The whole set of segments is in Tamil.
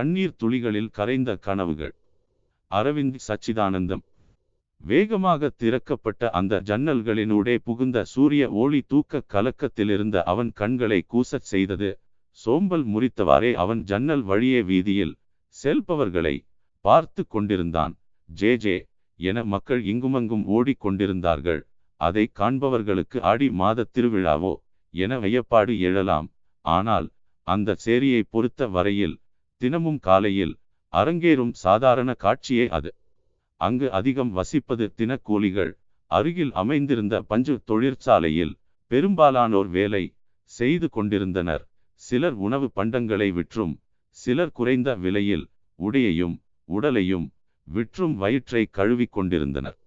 கண்ணீர் துளிகளில் கரைந்த கனவுகள். அரவிந்த் சச்சிதானந்தம். வேகமாக திறக்கப்பட்ட அந்த ஜன்னல்களினூடே புகுந்த சூரிய ஒளி தூக்க கலக்கத்திலிருந்த அவன் கண்களை கூசச் செய்தது. சோம்பல் முறித்தவாறே அவன் ஜன்னல் வழியே வீதியில் செல்பவர்களை பார்த்து கொண்டிருந்தான். ஜே ஜே என மக்கள் இங்குமங்கும் ஓடிக்கொண்டிருந்தார்கள் அதை காண்பவர்களுக்கு ஆடி மாத திருவிழாவோ என வையப்பாடு எழலாம். ஆனால் அந்த சேரியை பொறுத்த வரையில் தினமும் காலையில் அரங்கேறும் சாதாரண காட்சியே அது. அங்கு அதிகம் வசிப்பது தினக்கூலிகள். அருகில் அமைந்திருந்த பஞ்சு தொழிற்சாலையில் பெரும்பாலானோர் வேலை செய்து கொண்டிருந்தனர். சிலர் உணவு பண்டங்களை விற்றும் சிலர் குறைந்த விலையில் உடையையும் உடலையும் விற்றும் வயிற்றை கழுவிக் கொண்டிருந்தனர்.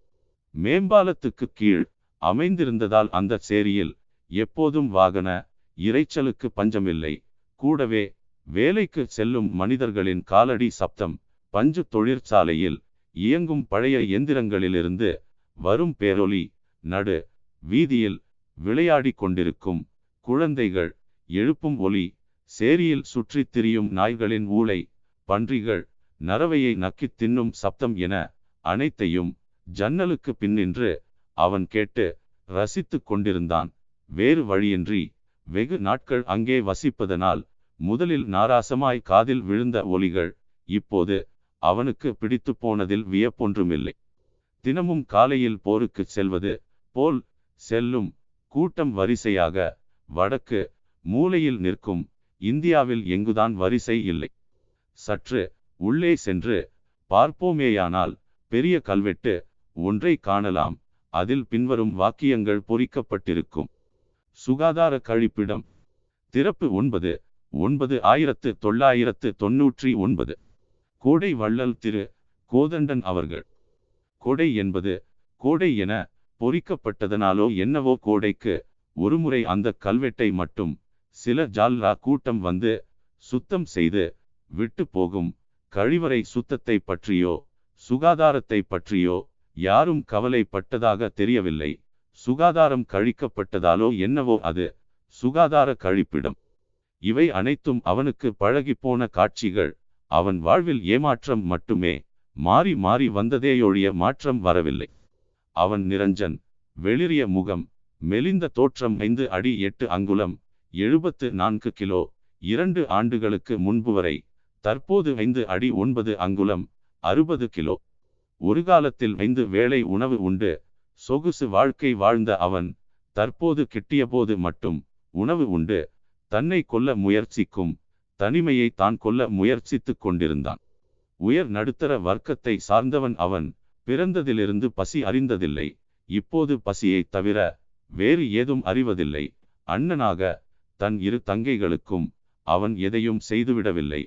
மேம்பாலத்துக்கு கீழ் அமைந்திருந்ததால் அந்த சேரியில் எப்போதும் வாகன இறைச்சலுக்கு பஞ்சமில்லை. கூடவே வேலைக்கு செல்லும் மனிதர்களின் காலடி சப்தம் பஞ்சு தொழிற்சாலையில் இயங்கும் பழைய எந்திரங்களிலிருந்து வரும் பேரொலி நடு வீதியில் விளையாடிக் கொண்டிருக்கும் குழந்தைகள் எழுப்பும் ஒலி சேரியில் சுற்றித் திரியும் நாய்களின் ஊளை பன்றிகள் நரவையை நக்கித் தின்னும் சப்தம் என அனைத்தையும் ஜன்னலுக்கு பின்னின்று அவன் கேட்டு ரசித்துக் கொண்டிருந்தான். வேறு வழியின்றி வெகு நாட்கள் அங்கே வசிப்பதனால் முதலில் நாராசமாய் காதில் விழுந்த ஒலிகள் இப்போது அவனுக்கு பிடித்து போனதில் வியப்பொன்றுமில்லை தினமும் காலையில் போருக்கு செல்வது போல் செல்லும் கூட்டம் வரிசையாக வடக்கு மூலையில் நிற்கும் இந்தியாவில் எங்குதான் வரிசை இல்லை. சற்று உள்ளே சென்று பார்ப்போமேயானால் பெரிய கல்வெட்டு ஒன்றை காணலாம். அதில் பின்வரும் வாக்கியங்கள் பொறிக்கப்பட்டிருக்கும். சுகாதார கழிப்பிடம். திறப்பு ஒன்பது. ஒன்பது ஆயிரத்து தொள்ளாயிரத்து தொன்னூற்றி ஒன்பது. கோடை வள்ளல் திரு. கோதண்டன் அவர்கள். கோடை என்பது கோடை என பொறிக்கப்பட்டதனாலோ என்னவோ கோடைக்கு ஒருமுறை அந்த கல்வெட்டை மட்டும் சில ஜால்ரா கூட்டம் வந்து சுத்தம் செய்து விட்டு போகும் கழிவறை சுத்தத்தை பற்றியோ சுகாதாரத்தை பற்றியோ யாரும் கவலைப்பட்டதாக தெரியவில்லை. சுகாதாரம் கழிக்கப்பட்டதாலோ என்னவோ அது சுகாதார கழிப்பிடம். இவை அனைத்தும் அவனுக்கு பழகிப்போன காட்சிகள். அவன் வாழ்வில் ஏமாற்றம் மட்டுமே மாறி மாறி வந்ததேயொழிய மாற்றம் வரவில்லை. அவன் நிரஞ்சன் வெளிரிய முகம் மெலிந்த தோற்றம் ஐந்து அடி எட்டு அங்குலம் எழுபத்து நான்கு கிலோ இரண்டு ஆண்டுகளுக்கு முன்பு வரை தற்போது ஐந்து அடி ஒன்பது அங்குலம் அறுபது கிலோ. ஒரு காலத்தில் ஐந்து வேளை உணவு உண்டு சொகுசு வாழ்க்கை வாழ்ந்த அவன் தற்போது கிட்டியபோது மட்டும் உணவு உண்டு தன்னை கொல்ல முயற்சிக்கும் தனிமையை தான் கொல்ல முயற்சித்துக் கொண்டிருந்தான். உயர் நடுத்தர வர்க்கத்தை சார்ந்தவன் அவன் பிறந்ததிலிருந்து பசி அறிந்ததில்லை இப்போது பசியை தவிர வேறு ஏதும் அறிவதில்லை. அண்ணனாக தன் இரு தங்கைகளுக்கும் அவன் எதையும் செய்துவிடவில்லை.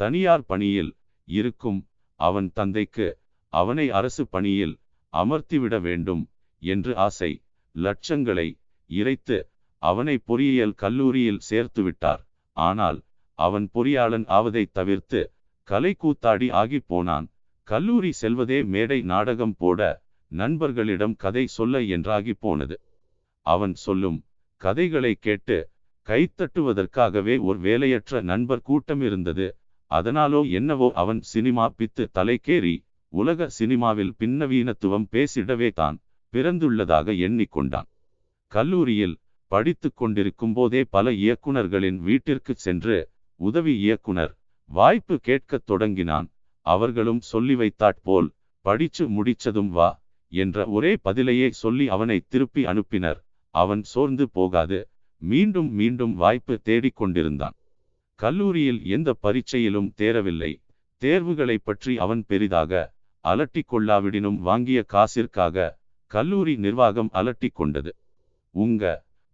தனியார் பணியில் இருக்கும் அவன் தந்தைக்கு அவனை அரசு பணியில் அமர்த்திவிட வேண்டும் என்று ஆசை லட்சங்களை இறைத்து அவனை பொறியியல் கல்லூரியில் சேர்த்து விட்டார். ஆனால் அவன் பொறியாளன் ஆவதை தவிர்த்து கலை கூத்தாடி ஆகி போனான். கல்லூரி செல்வதே மேடை நாடகம் போட நண்பர்களிடம் கதை சொல்ல என்றாகி போனது. அவன் சொல்லும் கதைகளை கேட்டு கைத்தட்டுவதற்காகவே ஒரு வேலையற்ற நண்பர் கூட்டம் இருந்தது. அதனாலோ என்னவோ அவன் சினிமா பித்து தலைக்கேறி உலக சினிமாவில் பின்னவீனத்துவம் பேசிடவே தான் பிறந்துள்ளதாக எண்ணிக்கொண்டான் கல்லூரியில் படித்து கொண்டிருக்கும் போதே பல இயக்குனர்களின் வீட்டிற்கு சென்று உதவி இயக்குனர் வாய்ப்பு கேட்கத் தொடங்கினான். அவர்களும் சொல்லி வைத்தாற்போல் படிச்சு முடிச்சதும் வா என்ற ஒரே பதிலையே சொல்லி அவனை திருப்பி அனுப்பினர். அவன் சோர்ந்து போகாது. மீண்டும் மீண்டும் வாய்ப்பு தேடிக்கொண்டிருந்தான் கல்லூரியில் எந்த பரீட்சையிலும் தேரவில்லை. தேர்வுகளை பற்றி அவன் பெரிதாக அலட்டிக் கொள்ளாவிடினும் வாங்கிய காசிற்காக கல்லூரி நிர்வாகம் அலட்டிக் கொண்டது. உங்க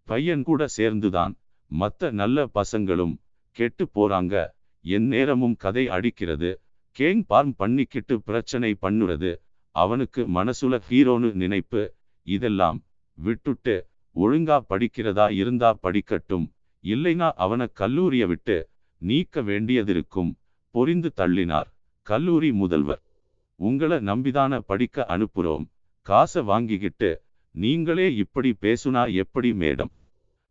பையன் கூட சேர்ந்துதான் மத்த நல்ல பசங்களும் கெட்டு போறாங்க. என் நேரமும் கதை அடிக்கிறது. கேங் பார்ம் பண்ணிக்கிட்டு பிரச்சனை பண்ணுறது. அவனுக்கு மனசுல ஹீரோனு நினைப்பு. இதெல்லாம் விட்டுட்டு ஒழுங்கா படிக்கிறதா இருந்தா படிக்கட்டும். இல்லைனா அவனை கல்லூரிய விட்டு நீக்க வேண்டியதிருக்கும். பொரிந்து தள்ளினார் கல்லூரி முதல்வர். உங்களை நம்பிதான படிக்க அனுப்புறோம். காசை வாங்கிக்கிட்டு நீங்களே இப்படி பேசுனா எப்படி மேடம்?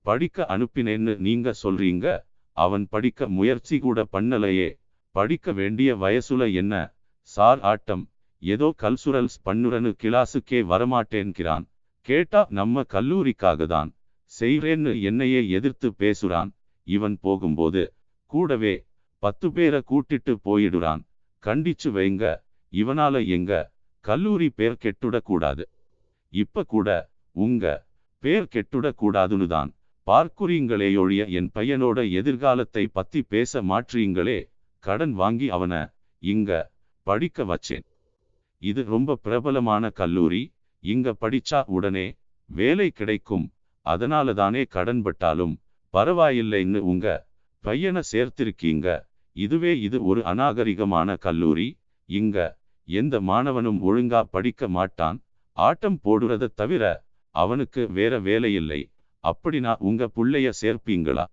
படிக்க அனுப்பினேன்னு நீங்க சொல்றீங்க? அவன் படிக்க முயற்சி கூட பண்ணலையே. படிக்க வேண்டிய வயசுல என்ன? சார் ஆட்டம். ஏதோ கல்சுரல்ஸ் பண்ணுறனு கிளாஸுக்கே வரமாட்டேன்கிறான். கேட்டா நம்ம கல்லூரிக்காக தான். செய்றேன்னு என்னையே எதிர்த்து பேசுறான். இவன் போகும்போது கூடவே பத்து பேரை கூட்டிட்டு போயிடுறான். கண்டிச்சு வைங்க. இவனால எங்க? கல்லூரி பேர் கெட்டுடக்கூடாது. இப்ப கூட உங்க பேர் கெட்டுடக்கூடாதுன்னு தான் பார்க்குறீங்களே ஒழிய என் பையனோட எதிர்காலத்தை பத்தி பேச மாற்றீங்களே கடன் வாங்கி அவன இங்க படிக்க வச்சேன். இது ரொம்ப பிரபலமான கல்லூரி இங்க படிச்சா உடனே வேலை கிடைக்கும் அதனால தானே கடன்பட்டாலும் பரவாயில்லைன்னு உங்க பையனை சேர்த்திருக்கீங்க. இதுவே இது ஒரு அநாகரிகமான கல்லூரி இங்க எந்த மாணவனும் ஒழுங்கா படிக்க மாட்டான் ஆட்டம் போடுறத தவிர அவனுக்கு வேற வேலையில்லை. அப்படினா உங்க புள்ளைய சேர்ப்பீங்களா?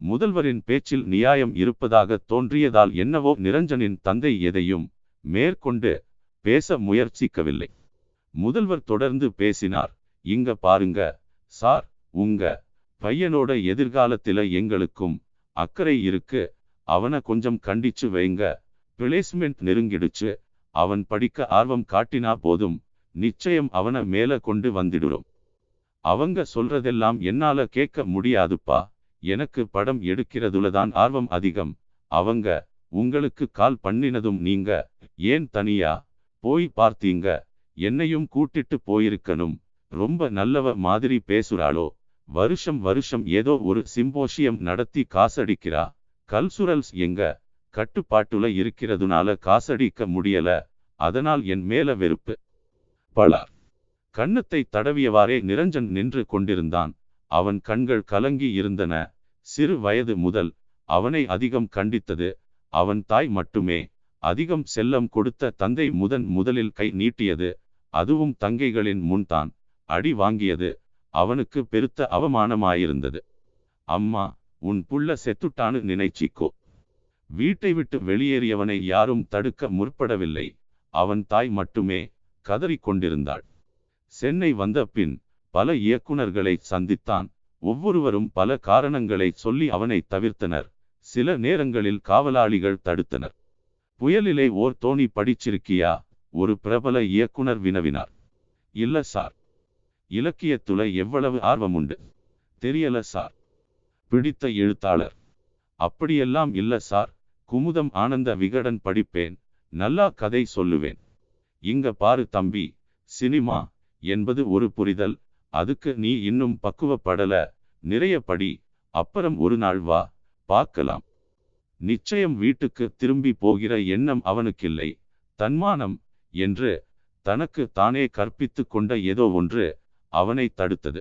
முதல்வரின் பேச்சில் நியாயம் இருப்பதாக தோன்றியதால் என்னவோ நிரஞ்சனின் தந்தை எதையும் மேற்கொண்டு பேச முயற்சிக்கவில்லை. முதல்வர் தொடர்ந்து பேசினார். இங்க பாருங்க சார் உங்க பையனோட எதிர்காலத்தில எங்களுக்கும் அக்கறை இருக்கு. அவனை கொஞ்சம் கண்டிச்சு வைங்க. பிளேஸ்மெண்ட் நெருங்கிடுச்சு. அவன் படிக்க ஆர்வம் காட்டினா போதும். நிச்சயம் அவனை மேல கொண்டு வந்துடுறோம். அவங்க சொல்றதெல்லாம் என்னால கேட்க முடியாதுப்பா. எனக்கு படம் எடுக்கிறதுல தான் ஆர்வம் அதிகம். அவங்க உங்களுக்கு கால் பண்ணினதும் நீங்க ஏன் தனியா போய் பார்த்தீங்க? என்னையும் கூட்டிட்டு போயிருக்கணும். ரொம்ப நல்லவ மாதிரி பேசுறாளோ? வருஷம் வருஷம் ஏதோ ஒரு சிம்போஷியம் நடத்தி காசடிக்கிறா. கல்சுரல்ஸ் எங்க? கட்டுப்பாட்டுல இருக்கிறதுனால காசடிக்க முடியல. அதனால் என் மேல வெறுப்பு. பல. கன்னத்தை தடவியவாறே நிரஞ்சன் நின்று கொண்டிருந்தான். அவன் கண்கள் கலங்கி இருந்தன. சிறு வயது முதல் அவனை அதிகம் கண்டித்தது. அவன் தாய் மட்டுமே. அதிகம் செல்லம் கொடுத்த தந்தை முதன் முதலில் கை நீட்டியது. அதுவும் தங்கைகளின் முன்தான் அடி வாங்கியது. அவனுக்கு பெருத்த அவமானமாயிருந்தது. அம்மா உன் புள்ள செத்துட்டான்னு நினைச்சிக்கோ. வீட்டை விட்டு வெளியேறியவனை யாரும் தடுக்க முற்படவில்லை. அவன் தாய் மட்டுமே. கதறிக் கொண்டிருந்தாள் சென்னை வந்த பின் பல இயக்குனர்களை சந்தித்தான். ஒவ்வொருவரும் பல காரணங்களை சொல்லி அவனை தவிர்த்தனர். சில நேரங்களில் காவலாளிகள் தடுத்தனர். புயலிலே ஓர் தோணி படிச்சிருக்கியா? ஒரு பிரபல இயக்குனர் வினவினார். இல்ல சார். இலக்கியத்துல எவ்வளவு ஆர்வம் உண்டு தெரியல சார். பிடித்த எழுத்தாளர். அப்படியெல்லாம் இல்ல சார். குமுதம் ஆனந்த விகடன் படிப்பேன். நல்லா கதை சொல்லுவேன். இங்க பாரு தம்பி சினிமா என்பது ஒரு புரிதல். அதுக்கு நீ இன்னும் பக்குவப்படல. நிறைய படி அப்புறம் ஒரு நாள் வா பார்க்கலாம். நிச்சயம் வீட்டுக்கு திரும்பி போகிற எண்ணம் அவனுக்கில்லை. தன்மானம் என்று தனக்கு தானே கற்பித்து கொண்ட ஏதோ ஒன்று அவனை தடுத்தது.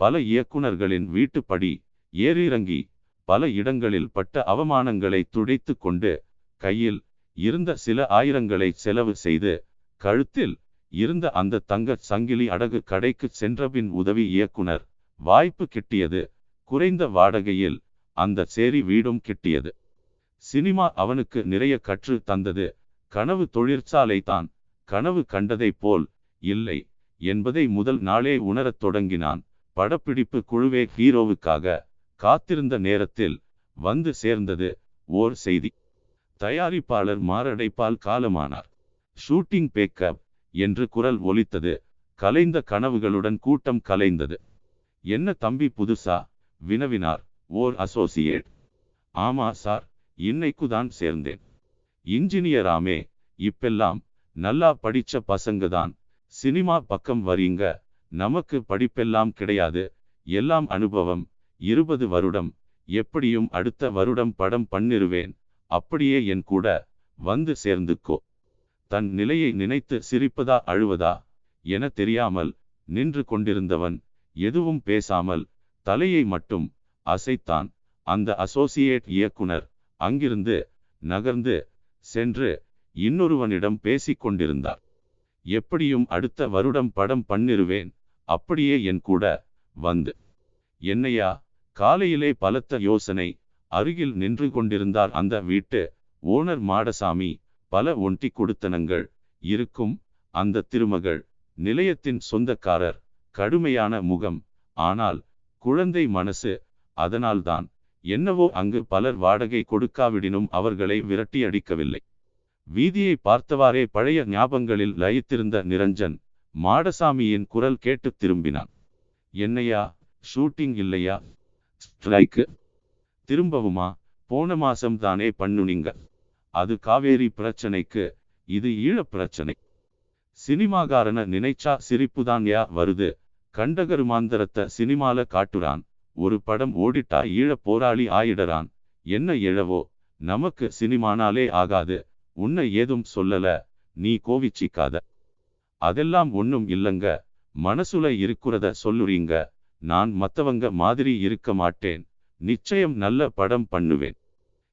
பல இயக்குனர்களின் வீட்டுப்படி ஏறிறங்கி பல இடங்களில் பட்ட அவமானங்களை துடைத்து கொண்டு கையில் இருந்த சில ஆயிரங்களை செலவு செய்து கழுத்தில் இருந்த அந்த தங்கச் சங்கிலி அடகு கடைக்கு சென்றபின் உதவி இயக்குனர் வாய்ப்பு கிட்டியது. குறைந்த வாடகையில் அந்த சேரி வீடும் கிட்டியது. சினிமா அவனுக்கு நிறைய கற்று தந்தது. கனவு தொழிற்சாலை தான் கனவு கண்டதைப் போல் இல்லை என்பதை முதல் நாளே உணரத் தொடங்கினான். படப்பிடிப்பு குழுவே ஹீரோவுக்காக காத்திருந்த நேரத்தில் வந்து சேர்ந்தது ஓர் செய்தி. தயாரிப்பாளர் மாரடைப்பால் காலமானார். ஷூட்டிங் பேக்கப் என்று குரல் ஒலித்தது. கலைந்த கனவுகளுடன் கூட்டம் கலைந்தது. என்ன தம்பி புதுசா? வினவினார் ஓர் அசோசியேட். ஆமா சார் இன்னைக்கு தான் சேர்ந்தேன் இன்ஜினியராமே இப்பெல்லாம் நல்லா படிச்ச பசங்க தான் சினிமா பக்கம் வரீங்க நமக்கு படிப்பெல்லாம் கிடையாது. எல்லாம் அனுபவம். இருபது வருடம். எப்படியும் அடுத்த வருடம் படம் பண்ணிருவேன். அப்படியே என் கூட வந்து சேர்ந்துக்கோ. தன் நிலையை நினைத்து சிரிப்பதா அழுவதா என தெரியாமல் நின்று கொண்டிருந்தவன் எதுவும் பேசாமல் தலையை மட்டும் அசைத்தான். அந்த அசோசியேட் இயக்குனர் அங்கிருந்து நகர்ந்து சென்று இன்னொருவனிடம் பேசிக் கொண்டிருந்தார். எப்படியும் அடுத்த வருடம் படம் பண்ணிருவேன் அப்படியே என் கூட வந்து. என்னையா காலையிலே பலத்த யோசனை அருகில் நின்று கொண்டிருந்தார் அந்த வீட்டு ஓனர் மாடசாமி. பல ஒண்டி கொடுத்தனங்கள் இருக்கும் அந்த திருமகள். நிலையத்தின் சொந்தக்காரர் கடுமையான முகம். ஆனால் குழந்தை மனசு அதனால்தான் என்னவோ அங்கு பலர் வாடகை கொடுக்காவிடினும் அவர்களை விரட்டி அடிக்கவில்லை வீதியை பார்த்தவாறே பழைய ஞாபகங்களில் லயித்திருந்த நிரஞ்சன் மாடசாமியின் குரல் கேட்டு திரும்பினான். என்னையா? ஷூட்டிங் இல்லையா? ஸ்ட்ரைக்கு? திரும்பவுமா? போன மாசம் தானே பண்ணுனீங்க? அது காவேரி பிரச்சனைக்கு இது ஈழப் பிரச்சனை சினிமாகாரன நினைச்சா சிரிப்புதான் யா வருது. கண்டகருமாந்தரத்த சினிமால காட்டுறான். ஒரு படம் ஓடிட்டா ஈழப் போராளி ஆயிடறான். என்ன எழவோ நமக்கு சினிமானாலே ஆகாது. உன்னை ஏதும் சொல்லல நீ கோவிச்சிக்காத. அதெல்லாம் ஒன்றும் இல்லங்க. மனசுல இருக்குறத சொல்லுறீங்க. நான் மத்தவங்க மாதிரி இருக்க மாட்டேன். நிச்சயம் நல்ல படம் பண்ணுவேன்.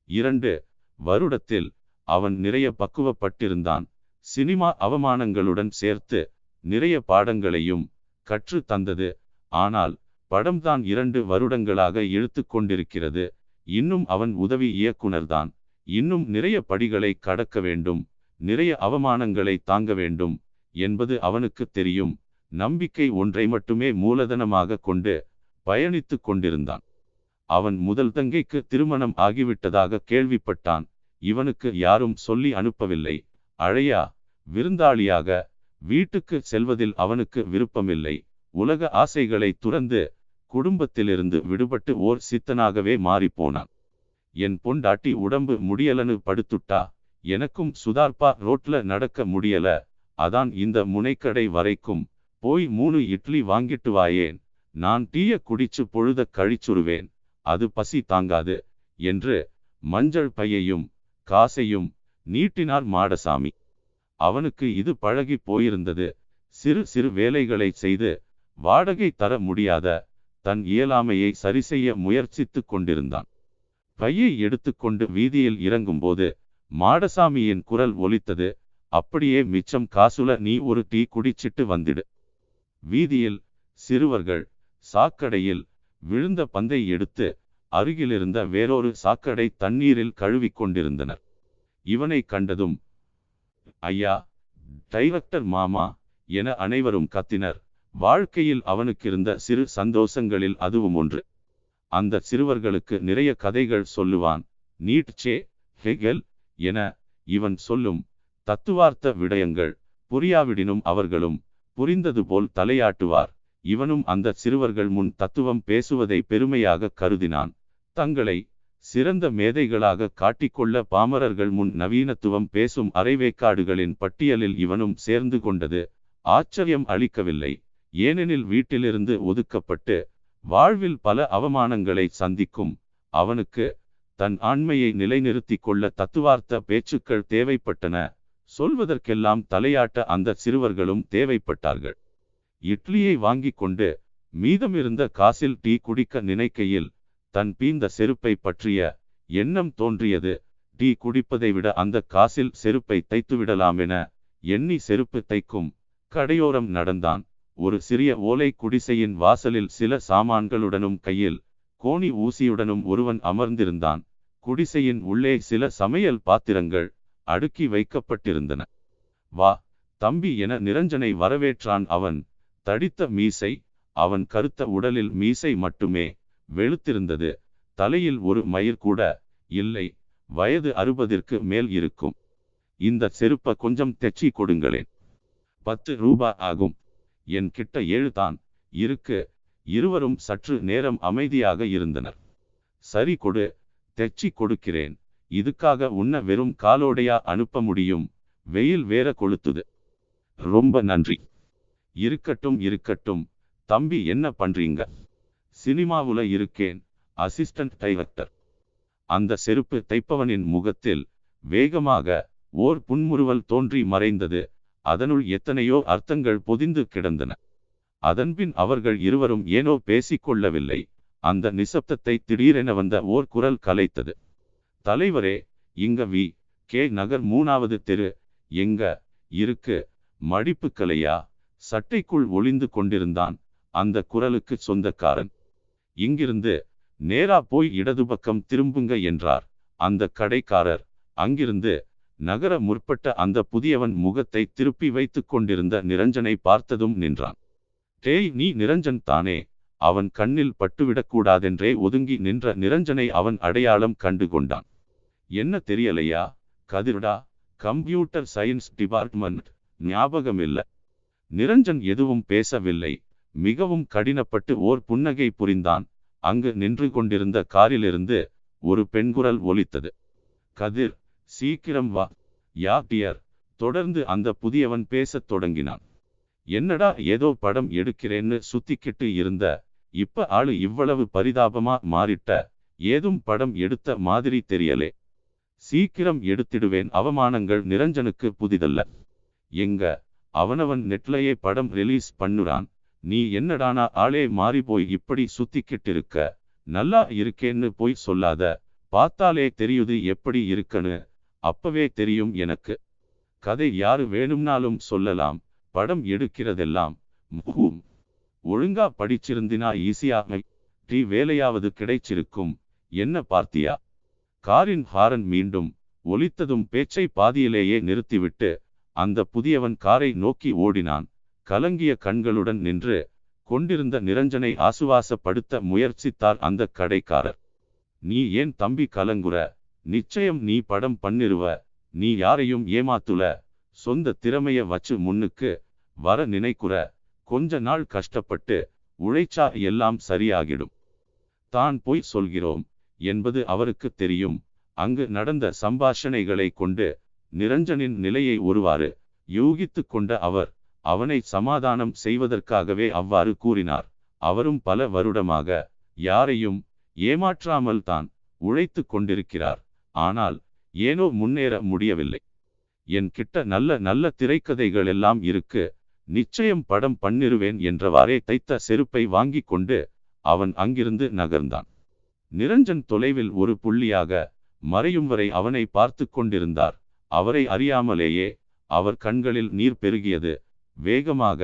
இரண்டு வருடத்தில் அவன் நிறைய பக்குவப்பட்டிருந்தான். சினிமா அவமானங்களுடன் சேர்த்து நிறைய பாடங்களையும் கற்று தந்தது. ஆனால் படம்தான் இரண்டு வருடங்களாக இழுத்து கொண்டிருக்கிறது. இன்னும் அவன் உதவி இயக்குனர்தான். இன்னும் நிறைய படிகளை கடக்க வேண்டும். நிறைய அவமானங்களை தாங்க வேண்டும் என்பது அவனுக்கு தெரியும். நம்பிக்கை ஒன்றை மட்டுமே மூலதனமாக கொண்டு பயணித்து கொண்டிருந்தான். அவன் முதல் தங்கைக்கு திருமணம் ஆகிவிட்டதாக கேள்விப்பட்டான். இவனுக்கு யாரும் சொல்லி அனுப்பவில்லை. அழையா விருந்தாளியாக வீட்டுக்கு செல்வதில் அவனுக்கு விருப்பமில்லை. உலக ஆசைகளை துறந்து குடும்பத்திலிருந்து விடுபட்டு ஓர் சித்தனாகவே மாறிப்போனான். என் பொண்டாட்டி உடம்பு முடியலன்னு படுத்துட்டா எனக்கும் சுதார்பா ரோட்ல நடக்க முடியல. அதான் இந்த முனைக்கடை வரைக்கும் போய் மூணு இட்லி வாங்கிட்டு வாயேன். நான் டீய குடிச்சு பொழுத கழிச்சுருவேன். அது பசி தாங்காது என்று மஞ்சள் பையையும் காசையும் நீட்டினார் மாடசாமி. அவனுக்கு இது பழகி போயிருந்தது. சிறு சிறு வேலைகளை செய்து வாடகை தர முடியாத தன் இயலாமையை சரிசெய்ய முயற்சித்து கொண்டிருந்தான். பையை எடுத்துக்கொண்டு வீதியில் இறங்கும்போது மாடசாமியின் குரல் ஒலித்தது. அப்படியே மிச்சம் காசுல நீ ஒரு டீ குடிச்சிட்டு வந்துடு. வீதியில் சிறுவர்கள் சாக்கடையில் விழுந்த பந்தை எடுத்து அருகிலிருந்த வேறொரு சாக்கடை தண்ணீரில் கழுவிக் கொண்டிருந்தனர் இவனை கண்டதும் ஐயா டைரக்டர் மாமா என அனைவரும் கத்தினர். வாழ்க்கையில் அவனுக்கிருந்த சிறு சந்தோஷங்களில் அதுவும் ஒன்று. அந்த சிறுவர்களுக்கு நிறைய கதைகள் சொல்லுவான். நீட்சே ஹெகல் என இவன் சொல்லும் தத்துவார்த்த விடயங்கள் புரியாவிடினும் அவர்களும் புரிந்தது போல் தலையாட்டுவார். இவனும் அந்த சிறுவர்கள் முன் தத்துவம் பேசுவதை பெருமையாக கருதினான். தங்களை சிறந்த மேதைகளாக காட்டிக்கொள்ள பாமரர்கள் முன் நவீனத்துவம் பேசும் அரைவேக்காடுகளின் பட்டியலில் இவனும் சேர்ந்து கொண்டது ஆச்சரியம் அளிக்கவில்லை. ஏனெனில் வீட்டிலிருந்து ஒதுக்கப்பட்டு வாழ்வில் பல அவமானங்களை சந்திக்கும் அவனுக்கு தன் ஆண்மையை நிலைநிறுத்திக் கொள்ள தத்துவார்த்த பேச்சுக்கள் தேவைப்பட்டன. சொல்வதற்கெல்லாம் தலையாட்ட அந்த சிறுவர்களும் தேவைப்பட்டார்கள். இட்லியை வாங்கிக் கொண்டு மீதமிருந்த காசில் டீ குடிக்க நினைக்கையில் தன் பீந்த செருப்பை பற்றிய எண்ணம் தோன்றியது. டீ குடிப்பதை விட அந்த காசில் செருப்பை தைத்துவிடலாமென எண்ணி செருப்பு தைக்கும் கடையோரம் நடந்தான். ஒரு சிறிய ஓலை குடிசையின் வாசலில் சில சாமான்களுடனும் கையில் கோணி ஊசியுடனும் ஒருவன் அமர்ந்திருந்தான். குடிசையின் உள்ளே சில சமையல் பாத்திரங்கள் அடுக்கி வைக்கப்பட்டிருந்தன. வா தம்பி என நிரஞ்சனை வரவேற்றான் அவன். தடித்த மீசை அவன் கருத்த உடலில் மீசை மட்டுமே. வெளுத்திருந்தது. தலையில் ஒரு மயிர் கூட இல்லை. வயது அறுபதிற்கு மேல் இருக்கும். இந்த செருப்ப கொஞ்சம் தெச்சி கொடுங்களேன். பத்து ரூபா ஆகும். என் கிட்ட ஏழு தான். இருக்கு. இருவரும் சற்று நேரம் அமைதியாக இருந்தனர். சரி கொடு. தெச்சி கொடுக்கிறேன். இதுக்காக உன்ன வெறும் காலோடையா அனுப்ப முடியும். வெயில் வேற கொளுத்துது. ரொம்ப நன்றி. இருக்கட்டும் இருக்கட்டும். தம்பி என்ன பண்றீங்க? சினிமாவுல இருக்கேன் அசிஸ்டன்ட் டைரக்டர். அந்த செருப்பு தைப்பவனின் முகத்தில் வேகமாக ஓர் புன்முறுவல் தோன்றி மறைந்தது. அதனுள் எத்தனையோ அர்த்தங்கள் பொதிந்து கிடந்தன. அதன்பின் அவர்கள் இருவரும் ஏனோ பேசிக்கொள்ளவில்லை. அந்த நிசப்தத்தை திடீரென வந்த ஓர் குரல் கலைத்தது. தலைவரே இங்க வி. கே. நகர் மூணாவது தெரு. எங்க? இருக்கு. மடிப்பு கலையா? சட்டைக்குள் ஒளிந்து கொண்டிருந்தான் அந்த குரலுக்கு சொந்தக்காரன். இங்கிருந்து நேரா போய் இடது பக்கம் திரும்புங்க என்றார். அந்த கடைக்காரர் அங்கிருந்து நகர முற்பட்ட அந்த புதியவன் முகத்தை திருப்பி வைத்துக் கொண்டிருந்த நிரஞ்சனை பார்த்ததும் நின்றான். டேய் நீ நிரஞ்சன் தானே? அவன் கண்ணில் பட்டுவிடக்கூடாதென்றே ஒதுங்கி நின்ற நிரஞ்சனை அவன் அடையாளம் கண்டு கொண்டான். என்ன தெரியலையா? கதிர்டா கம்ப்யூட்டர் சயின்ஸ் டிபார்ட்மெண்ட் ஞாபகமில்ல. நிரஞ்சன் எதுவும் பேசவில்லை. மிகவும் கடினப்பட்டு ஓர் புன்னகை புரிந்தான். அங்கு நின்று கொண்டிருந்த காரிலிருந்து ஒரு பெண்குரல் ஒலித்தது. கதிர் சீக்கிரம் வா. Yeah dear. தொடர்ந்து அந்த புதியவன் பேசத் தொடங்கினான். என்னடா ஏதோ படம் எடுக்கிறேன்னு சுத்திக்கிட்டு இருந்த இப்ப ஆளு இவ்வளவு பரிதாபமா மாறிட்ட ஏதும் படம் எடுத்த மாதிரி தெரியலே. சீக்கிரம் எடுத்திடுவேன் அவமானங்கள் நிரஞ்சனுக்கு புதிதல்ல. எங்க? அவனவன் நெட்லயே படம் ரிலீஸ் பண்ணுறான். நீ என்னடானா ஆளே மாறி போய் இப்படி சுத்திக்கிட்டு இருக்க நல்லா இருக்கேன்னு போய் சொல்லாத. பார்த்தாலே தெரியுது எப்படி இருக்கனு அப்பவே தெரியும் எனக்கு. கதை யாரு வேணும்னாலும் சொல்லலாம். படம் எடுக்கிறதெல்லாம். முகும். ஒழுங்கா படிச்சிருந்தினா ஈஸியாக டி வேலையாவது கிடைச்சிருக்கும். என்ன பார்த்தியா? காரின் ஹாரன் மீண்டும் ஒலித்ததும் பேச்சை பாதியிலேயே நிறுத்திவிட்டு அந்த புதியவன் காரை நோக்கி ஓடினான். கலங்கிய கண்களுடன் நின்று கொண்டிருந்த நிரஞ்சனை ஆசுவாசப்படுத்த முயற்சித்தார் அந்த கடைக்காரர். நீ ஏன் தம்பி கலங்குற? நிச்சயம் நீ படம் பண்ணிருவ. நீ யாரையும் ஏமாத்துல. சொந்த திறமைய வச்சு முன்னுக்கு வர நினைக்குற. கொஞ்ச நாள் கஷ்டப்பட்டு உழைச்சா எல்லாம் சரியாகிடும். தான் போய் சொல்கிறோம் என்பது அவருக்கு தெரியும். அங்கு நடந்த சம்பாஷணைகளை கொண்டு நிரஞ்சனின் நிலையை ஒருவாறு யூகித்து கொண்ட அவர் அவனை சமாதானம் செய்வதற்காகவே அவ்வாறு கூறினார். அவரும் பல வருடமாக யாரையும் ஏமாற்றாமல் தான் உழைத்து கொண்டிருக்கிறார். ஆனால் ஏனோ முன்னேற முடியவில்லை. என் கிட்ட நல்ல நல்ல திரைக்கதைகள் எல்லாம் இருக்கு. நிச்சயம் படம் பண்ணிருவேன் என்றவாறே தைத்த செருப்பை வாங்கி கொண்டு அவன் அங்கிருந்து நகர்ந்தான். நிரஞ்சன் தொலைவில் ஒரு புள்ளியாக மறையும் வரை அவனை பார்த்து கொண்டிருந்தார். அவரை அறியாமலேயே அவர் கண்களில் நீர் பெருகியது. வேகமாக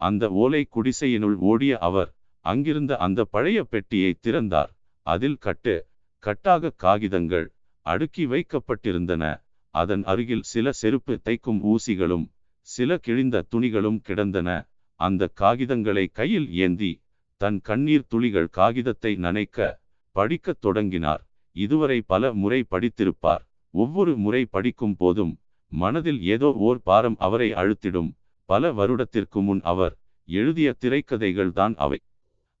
அந்த ஓலை குடிசையினுள் ஓடிய அவர் அங்கிருந்த அந்த பழைய பெட்டியை திறந்தார். அதில் கட்டு கட்டாக காகிதங்கள் அடுக்கி வைக்கப்பட்டிருந்தன. அதன் அருகில் சில செருப்பு தைக்கும் ஊசிகளும் சில கிழிந்த துணிகளும் கிடந்தன. அந்த காகிதங்களை கையில் ஏந்தி தன் கண்ணீர் துளிகள் காகிதத்தை நனைக்க படிக்கத் தொடங்கினார். இதுவரை பல முறை படித்திருப்பார். ஒவ்வொரு முறை படிக்கும் போதும் மனதில் ஏதோ ஓர் பாரம் அவரை அழுத்திடும். பல வருடத்திற்கு முன் அவர் எழுதிய திரைக்கதைகள் தான் அவை.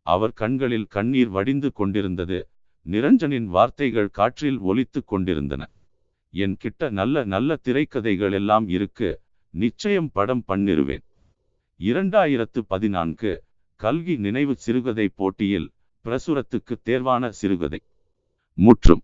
அவர் கண்களில் கண்ணீர் வடிந்து கொண்டிருந்தது நிரஞ்சனின் வார்த்தைகள் காற்றில் ஒலித்து கொண்டிருந்தன. என் கிட்ட நல்ல நல்ல திரைக்கதைகள் எல்லாம் இருக்கு நிச்சயம் படம் பண்ணிருவேன். இரண்டாயிரத்து பதினான்கு கல்கி நினைவு சிறுகதை போட்டியில் பிரசுரத்துக்கு தேர்வான சிறுகதை. முற்றும்.